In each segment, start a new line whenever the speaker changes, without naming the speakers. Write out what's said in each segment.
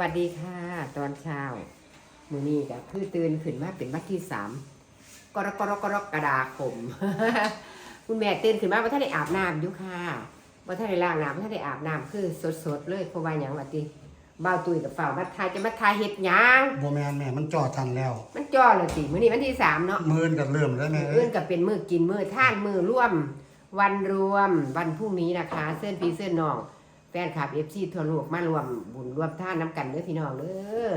วัสดีค่ะ ตอนเช้ามื้อนี้ก็คือตื่นขึ้นมาเป็นวันที่สามกรกรกรกฎาคมคุณแม่ตื่นขึ้นมาว่าท่านได้อาบน้ำอยู่ค่ะว่าท่านได้ล้างน้ำว่าท่านได้อาบน้ำคือสดๆเลยเพราะว่าหยังว่าติบ่าวตุ้ยกับฝ่าวมาทายจะมาทายเฮ็ดหยัง
โบแมนแม่มันจอดทันแล้ว
มันจ่อเลยติมื้อนี้วันที่สามเนาะ
มือนกับเริ่มแล้วแม่
มื้ออื่นก็เป็นมื้อกินมื้อท่านมื้อร่วม วันรวมวันพรุ่งนี้นะคะ เส้นพี่เส้นน้อง แฟนคลับ FC ทั่วโลกมารวมบุญรวมท่านน้ำกันเด้อพี่น้องเด้อ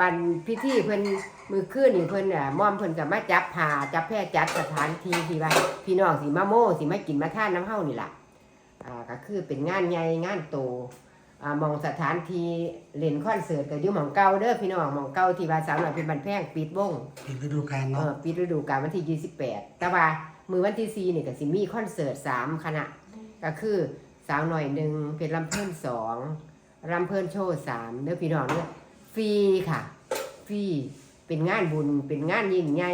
บันพิธีเพิ่นมือขึ้นนี่เพิ่นอะม่อมเพิ่นก็มาจับผ่าจับแพร่จัดสถานที่ที่ว่า พี่น้องสิมาโม่สิมากินมาท่านน้ำเฮานี่ล่ะอ่าก็คือเป็นงานใหญ่งานโตอ่ามองสถานที่เล่นคอนเสิร์ตก็อยู่หม่องเก่าเด้อพี่น้องหม่องเก่าที่ว่าสาวน้อยเป็นบันแพงปิดวง
ปิดฤดูกาล
เอ
เนาะ
อปิดฤดูกาลวันที่ 28 แต่ว่ามือวันที่4นี่ก็สิมีคอนเสิร์ต3คณะ ก็คือ สาวหน่อยหนึ่งเป็นลำเพลินสองลำเพลินโชว์สามเด้อพี่น้องเด้อฟรีค่ะฟรีเป็นงานบุญเป็นงานยิ่งใหญ่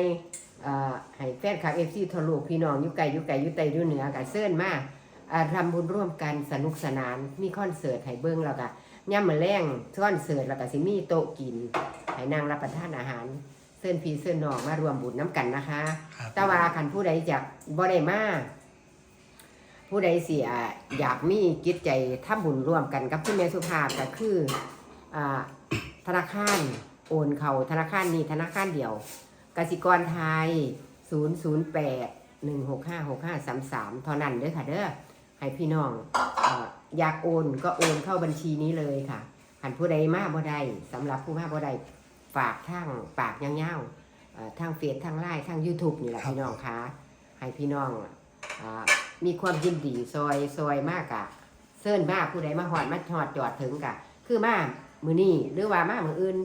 เอ่อให้แฟนคลับเอฟซีทะลุพี่น้องอยู่ไกลอยู่ไกลอยู่ใต้อยู่เหนือกันเซิ่นมาอ่าทำบุญร่วมกันสนุกสนานมีคอนเสิร์ตให้เบิ้งแล้วก็ย่ำมาแรงคอนเสิร์ตแล้วก็สิมีโต๊ะกินให้นั่งรับประทานอาหารเส้นพี่เส้นน้องมารวมบุญน้ำกันนะคะ
ครับ
แต่ว่าคันผู้ใดจากบ่ได้มา ผู้ใดเสียอยากมีจิตใจทำบุญร่วมกันกับคุณแม่สุภาพก็คือธนาคารโอนเขาธนาคารนี้ธนาคารเดียวกสิกรไทย 008 165 6533เท่านั้นเด้อค่ะเด้อให้พี่น้องออยากโอนก็โอนเข้าบัญชีนี้เลยค่ะหันผู้ใดมาบ่ได้สำหรับผู้มาบ่ได้ฝากทางปากยาวๆเอ่อทางเฟซทางไลน์ทาง YouTube นี่แหละพี่น้องคะให้พี่น้องอ มีความยินดีซอยซอยมากอะเซิ่นมากผู้ใดมาหอดมาหอดจอดถึงกะ คือมามือนี้หรือว่ามามืออื่น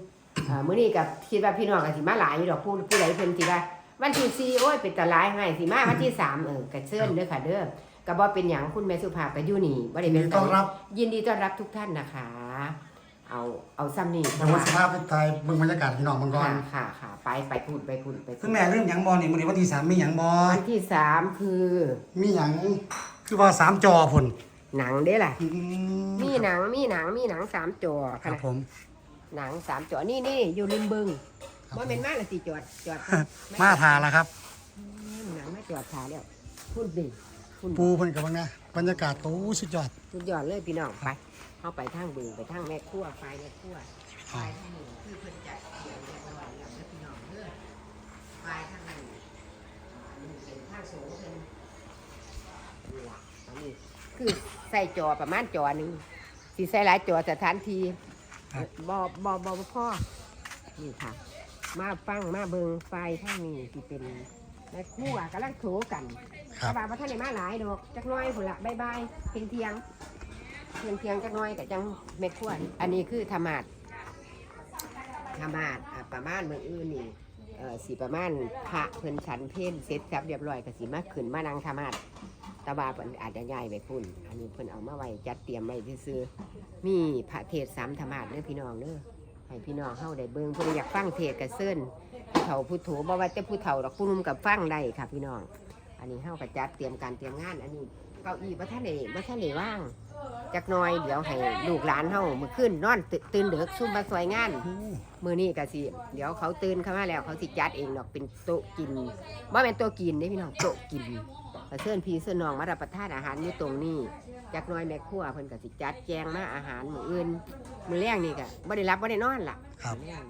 อ่ามือนี้กับคิดว่าพี่น้องกับสิมาหลายอยู่ดอกผู้ผู้ใดเพิ่นสิว่าวันที่สี่โอ้ยเป็นตะหลายให้สิมาวันที่สามเออกะเซิ่นเด้อค่ะเด้อก็บ่เป็นหยังคุณแม่สุภาพก็อยู่นี่บ่ได้
ยิน
เป็
ดี
น
ต้อนรับ
ยินดีต้อนรับทุกท่านนะคะ เอาเอาซ้ำนี่
ทางวัดสภาพเป็นไทยเบิ่งบรรยากาศพี่น้องเบิ่งก่อ
ค่ะ
น
ค่ะค่ะ ไปไปพูดไปพูดไปพู
ซึ่
ด
งแม่เรื่องหยังบอนี่มื้อนี้วันที่สามมีหยังบอ
วันที่สามคือ
มีหยังคือว่าสามจอพุ่น
หนังเด้ล่ะ
อื
มีหนังมีหนังมีหนังสามจอ
ครับ
นะ
ผม
หนังสามจอนี่นี่อยู่ริมบึง
ครับ
ว่าเป็นมาละสิจอดจอด
มาทาแล้วครับ
หนังมาจอดขาแล้วพูดดิพูด
ปูเพิ่นกับว่าไงบรรยากาศโอ้สุดยอด
สุดยอดเลยพี่น้องไป เข้าไปทางบึงไปทางแม่ครัวไฟแม่ครัวไฟทางหนึ่งคือเพิ่นจัดเขียนเรียบร้อยแล้วนะพี่น้องเด้อไฟทางหนึ่งอันนี้เป็นทางโสงเพิ่นนี่ล่ะอันนี้คือใส่จอประมาณจอหนึ่งสีใส่หลายจอสถานที่
ครับ
บอบอบอบพ่อนี่ค่ะ มาฟังมาเบิงไฟทางนี้ที่เป็นแม่ครัวกำลังโถกัน
ครับ
แต่ว่าพระท่านได้มาหลายดอกจักหน้อยผุนละบายบายเพียงเทียง เพียงเทียงจักน้อยกับจังเม็ดขวนี่อันนี้คือธรรมาดธรรมาดประมาณเมืองอื่นนี่สีประมาณพระเพิ่นฉันเพลเสร็จสับเรียบร้อยก็สีมาขึ้นมานังธรรมาดตาบาเพิ่นอาจจะย้ายไปพุ่น อันนี้เพิ่นเอามาไว้จัดเตรียมไว้ซื่อมีพระเทศสามธรรมาดเด้อพี่น้องเด้อให้พี่น้องเฮาได้เบิ่งเพิ่นอยากฟังเทศกับเซิ้นผู้เฒ่าผู้โถบ่ว่าแต่ผู้เฒ่าดอกผู้นุ่มกับฟังได้ค่ะพี่น้อง อันนี้เฮาก็จัดเตรียมการเตรียมงานอันนี้ เก้าอี้บ่ทันได้บ่ทันได้ว่างจักหน่อยเดี๋ยวให้ลูกหลานเฮามื้อคืนนอนตื่นตื่นดึกซุ่มมาซอยงาน
โอ้
มื้อนี้ก็สิเดี๋ยวเขาตื่นเข้ามาแล้วเขาสิจัดเองดอกเป็นโต๊ะกินบ่แม่นโต๊ะกินเด้พี่น้องโต๊ะกินก็เชิญพี่เชิญน้องมารับประทานอาหารอยู่ตรงนี้จักหน่อยแม่ครัวเพิ่นก็สิจัดแจงมาอาหารมื้ออื่นมื้อแรงนี่ก็บ่ได้รับบ่ได้นอนล่ะ
ครับ
มื้อแลง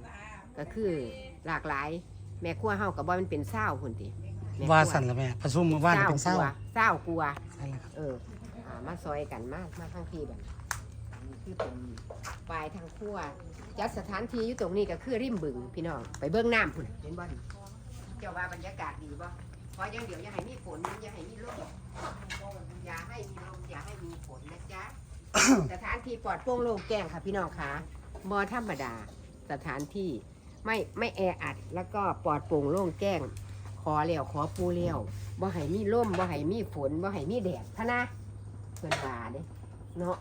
ก็คือหลากหลาย แม่ครัวเฮาก็บ่แมันเป็นเศร้าพุ่นติแม่ครั
ว่าสั่นละแม่ประชุมว่าเป็นเศร้า
เศร้ากลัว
ใช่แล้วครับ
เอออ่ามาซอยกันมามาทางที่แบบอันนี้คือเป็นปลายทางขั้วจัดสถานที่อยู่ตรงนี้ก็คือริมบึงพี่น้องไปเบื้องน้ำพุ่นเห็นบ่นี่เจ้าว่าบรรยากาศดีบ่เพราะอยังเดี๋ยวอย่าให้มีฝนอย่าให้มีลมอย่าให้มีลมอย่าให้มีฝนนะจ๊ะสถานที่ปลอดโปร่งโล่งแจ้งค่ะพี่น้องค่ะบ่ธรรมดาสถานที่ไม่ไม่แออัดแล้วก็ปลอดโปร่งโล่งแจ้งข อเลี้ยวขอปูเลี้ยวบ่ให้มีลมบ่ให้มีฝนบ่ให้มีแดดพะนะเพิ่นว่าเด้เนาะ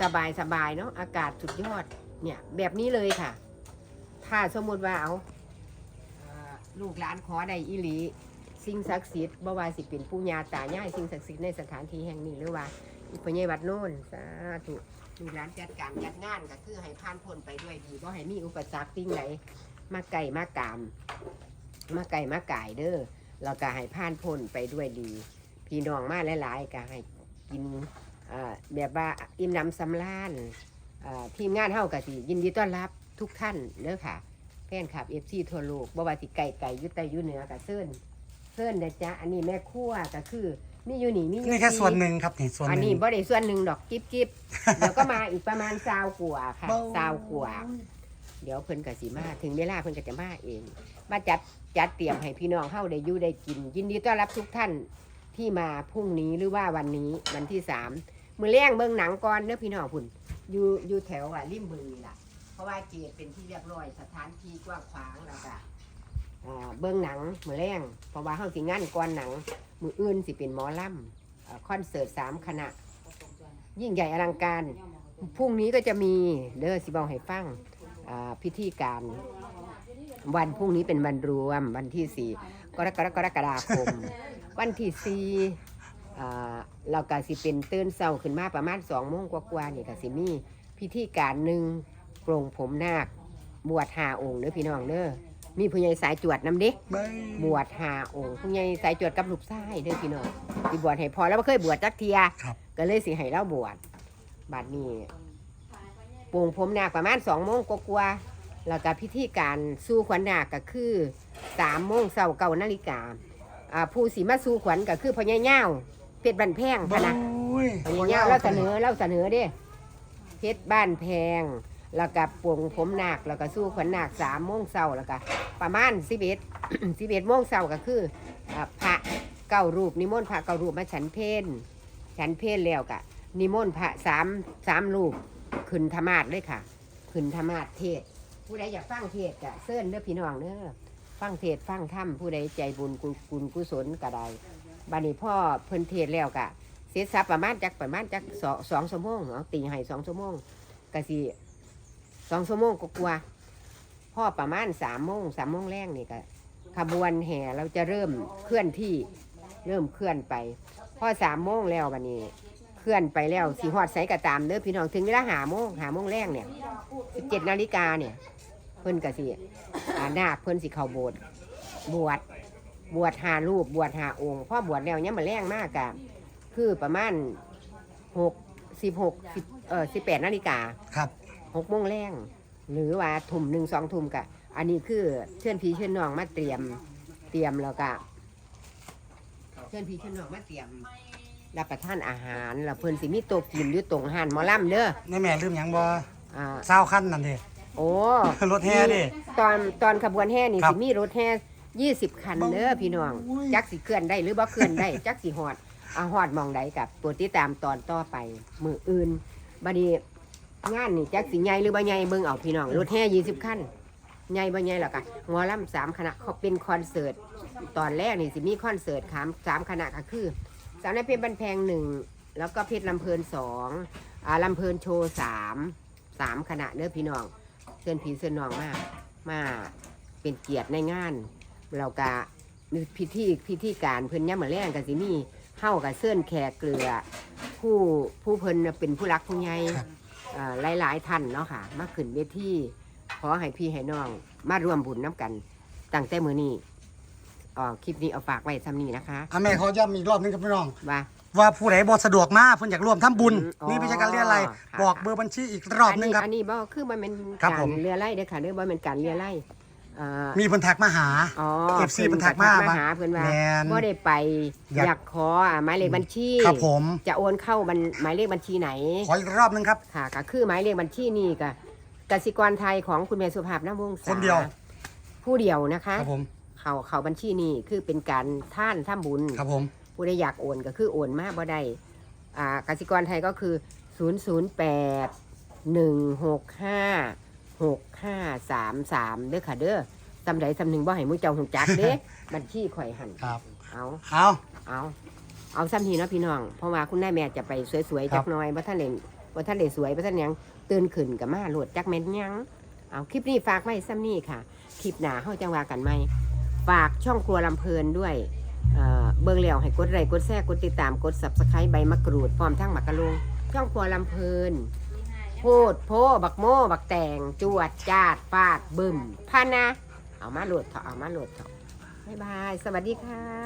สบายสบายเนาะอากาศสุดยอดเนี่ย แบบนี้เลยค่ะ ถ้าสมมุติว่าเอาลูกหลานขอได้อีหลีสิ่งศักดิ์สิทธิ์บ่ว่าสิเป็นปู่ย่าตายายสิ่งศักดิ์สิทธิ์ในสถานที่แห่งนี้หรือว่าอีพญายวัดโน่นสาธุดูร้านจัดการจัดงานก็คือให้ผ่านพ้นไปด้วยดีบ่ให้มีอุปสรรคสิ่งไหนมาไก่มากาม มาไก่มาก่ายเด้อเราก็ให้ผ่านพ้นไปด้วยดี พี่น้องมาหลายๆก็ให้กินอ่าแบบว่าอิ่มหน้ำสำราญอ่าทีมงานเฮาก็สิยินดีต้อนรับทุกท่านเด้อค่ะแฟนคลับ FC ทั่วโลกบ่ว่าสิไก่ไก่ยุตไตอยุเหนือก็เซิ้นเซิ้นนะจ๊ะอันนี้แม่ครัวก็คือมีอยู่นี่มีอยู่
นี่แค่
ที่
ส่วนหนึ่งครับนี่ส่วนห
อัน
นึ่ง
นี้บ่ได้ส่วนหนึ่งดอกกิ๊บกิ๊บเดี๋ยวก็มาอีกประมาณซาวกว่าค่ะ
เบ้า
ซาวกว่าเดี๋ยวเพิ่นก็สิมาถึงเวลาเพิ่นก็จะมาเองมาจัด จัดเตรียมให้พี่น้องเฮาได้อยู่ได้กิน ยินดีต้อนรับทุกท่านที่มาพรุ่งนี้หรือว่าวันนี้วันที่สามมือแรงเบิ่งหนังก่อนเด้อพี่น้องพุ่นอยู่อยู่แถวอะริมบึงนี่ล่ะ เพราะว่าเจดเป็นที่เรียบร้อยสถานที่กว้างขวางแล้วก็เบิ่งหนังมือแรงเพราะว่าเฮาสิงานก่อนหนัง มืออื่นสิเป็นหมอลำอ่าคอนเสิร์ตสามคณะ ยิ่งใหญ่อลังการพรุ่งนี้ก็จะมีเด้อสิบอกให้ฟังพิธีการ วันพรุ่งนี้เป็นวันรวม วันที่สี่กรกฎากรกฎาคม วันที่สี่อ่าเราก็สิเป็นตื่นเศร้าขึ้นมาประมาณสองโมงกว่าๆนี่ก็สิมีพิธีการหนึ่งโปรงผมนาค บวชหาองค์เด้อพี่น้องเด้อมีผู้ใหญ่สายจวดนำเด็ก
เบ้ย
บวชหาองค์ผู้ใหญ่สายจวดกับลูกชายเด้อพี่น้องสิบวชให้พอแล้วบ่เคยบวชจักเทีย
ครับ
ก็เลยสิให้เราบวชบัดนี้ปรุงผมนาคประมาณสองโมงกว่าๆ แล้วก็พิธีการสู้ขวัญนาคก็คือสามโมงเสาเก้านาฬิกาอ่าผู้สีมาสู้ขวัญก็คือพ่อใหญ่เง่าเพชรบันแพงพะนะ
โอ้ย
พ่อใหญ่เง่าเราเสนอเราเสนอเด้เพชรบ้านแพงแล้วก็ปรุงผมนาคแล้วก็สู้ขวัญนาคสามโมงเสาแล้วก็ประมาณสิบเอ็ดสิบเอ็ดโมงเสาก็คืออ่าพระเก้ารูปนิมนต์พระเก้ารูปมาฉันเพลฉันเพลแล้วกะนิมนต์พระสามสามรูปขึ้นธรรมาสเลยค่ะ ขึ้นธรรมาสเทศ ผู้ใดอยากฟังเทศกะเซิ่นเด้อพี่น้องเด้อฟังเทศฟังธรรมผู้ใดใจบุญกุกุกุศลก็ได้บัดนี้พ่อเพิ่นเทศแล้วกะเสร็จสับประมาณจักประมาณจักสองสองชั่วโมงเอาตีให้สองชั่วโมงกะสิสองชั่วโมงก็กลัวพ่อประมาณสามโมงสามโมงแรกนี่ก็ขบวนแห่เราจะเริ่มเคลื่อนที่เริ่มเคลื่อนไปพ่อสามโมงแล้วบัดนี้ เคลื่อนไปแล้วสีหอดใสกระตามเด้อพี่น้องถึงเวลาหาโมงหาโมงแรกเนี่ยสิบเจ็ดนาฬิกาเนี่ย เพิ่นกะสิอ่านาคเพิ่นสิเข้าโบสถ์บวชบวชหารูปบวชหาองค์พ่อบวชแล้วเนี่ยมาแรงมากกะคือประมาณหกสิบหกสิบเออสิบแปดนาฬิกา
ครับ
หกโมงแรงหรือว่าทุ่มหนึ่งสองทุ่มกะ อันนี้คือเชิญพี่เชิญน้องมาเตรียมเตรียมแล้วก็เชิญพี่เชิญน้องมาเตรียมรับประทานอาหารแล้วเพิ่นสิมีโต๊ะกินอยู่ตรงห้านหมอลำเด้อ
ในแม่ลืมหยังบ่
อ่า
เศร้าขั้นนั่นเด้
โอ้
รถแห่ดิ
ตอนตอนขบวนแห่นี่
ครับ
สิมีรถแห่ยี่สิบคันเด้อพี่น้อง
โอ้ย
จักสิเคลื่อนได้หรือบ่เคลื่อนได้ จักสิหอดอาหอดหมองใดกับโปรดติดตามตอนต่อไปมืออื่นบัดนี้งานนี่จักสิใหญ่หรือบ่ใหญ่เบิ่งเอาพี่น้องรถแห่ยี่สิบคันใหญ่บ่ใหญ่หรอกอะหมอลำสามคณะเขาเป็นคอนเสิร์ตตอนแรกนี่สิมีคอนเสิร์ตขามสามคณะก็คือสาวน้อยเพชรบันแพงหนึ่งแล้วก็เพชรลำเพลินสองอ่าลำเพลินโชว์สาม สามคณะเด้อพี่น้องเชิญพี่เชิญน้องมากมาเป็นเกียรติในงาน เราก็มีพิธีพิธีการเพิ่นย่ำมาแรงกันสิมีเฮากับเสื้อนแขกเกลือ ผู้ผู้เพิ่นน่ะเป็นผู้รักผู้ใหญ่
ครับ
เอ่อหลายๆท่านเนาะค่ะ มาขึ้นเวทีขอให้พี่ให้น้องมาร่วมบุญน้ำกันตั้งแต่มื้อนี้อ๋อคลิปนี้เอาฝากไว้ซ้ำนี้นะคะ
อะแม่ขอย้ำอีกรอบหนึงครับพี่น้อง
ว่า
ว่าผู้ใดบ่สะดวกมาเพิ่นอยากร่วมทำบุญ
อืม
นี่ไม่ใช่การเรียอะไร
อ๋อค่ะ
บอกเบอร์บัญชีอีกรอบหนึงครับ
อันนี้บ่คือมันเป็น
ครับ
กา
ผ
ร
ม
เรือไล่เด้อค่ะเด้อบ่แมันเป็นการเรือไล่เอ่อ
มีเพิ่นทักมาหา
อ๋อ
FC เพิ่นทักมา
มาหาเพิ่นว่า
แม่น
บ่ได้ไป
อยาก
อยากขออ่าหมายเลขบัญชี
ครับผม
จะโอนเข้าบัญหมายเลขบัญชีไหน
ขออีกรอบหนึงครับ
ค่ะก็คือหมายเลขบัญชีนี่ก็กสิกรไทยของคุณแม่สุภาพน้ำวงศา
คนเดียว
ผู้เดียวนะคะ
ครับผม
เขาเขาบัญชีนี่คือเป็นการท่านท่าบุญ
ครับผม
ผู้ใดอยากโอนก็คือโอนมาบ่ได้อ่ากสิกรไทยก็คือ 0 0 8 1 6 5 6 5 3 3เด้อค่ะเด้อสำใดสำหนึ่งบ่ให้มุ้ยเจ้าหงจักเด้ บัญชีข่อยหัน
ครับ
เอา
เอา
เอาเอาซ้ำทีเนาะพี่น้อง เพราะว่าคุณนายแม่จะไปสวยๆ
ครั
จั
บ
กหน้อยว่าท่านเด่นว่าท่านเด่นสวยว่าท่านหยังตื่นขึ้นกับมาโหลดจักแม่นหยังเอาคลิปนี้ฝากไว้ซ้ำนี่ค่ะ คลิปหนาเฮาจังว่ากันไหมฝากช่องครัวลำเพลินด้วย เอ่อเบิ่งแล้วให้กดไลค์กดแชร์กดติดตามกด subscribe ใบมะกรูดพร้อมทั้งหมักกะลุงช่องครัวลำเพลินโพดโพบักโมบักแตงจวดจาดฟาดบึมพันนะ เอามาโหลดเถอะเอามาโหลดเถอะบ๊ายบาย สวัสดีค่ะ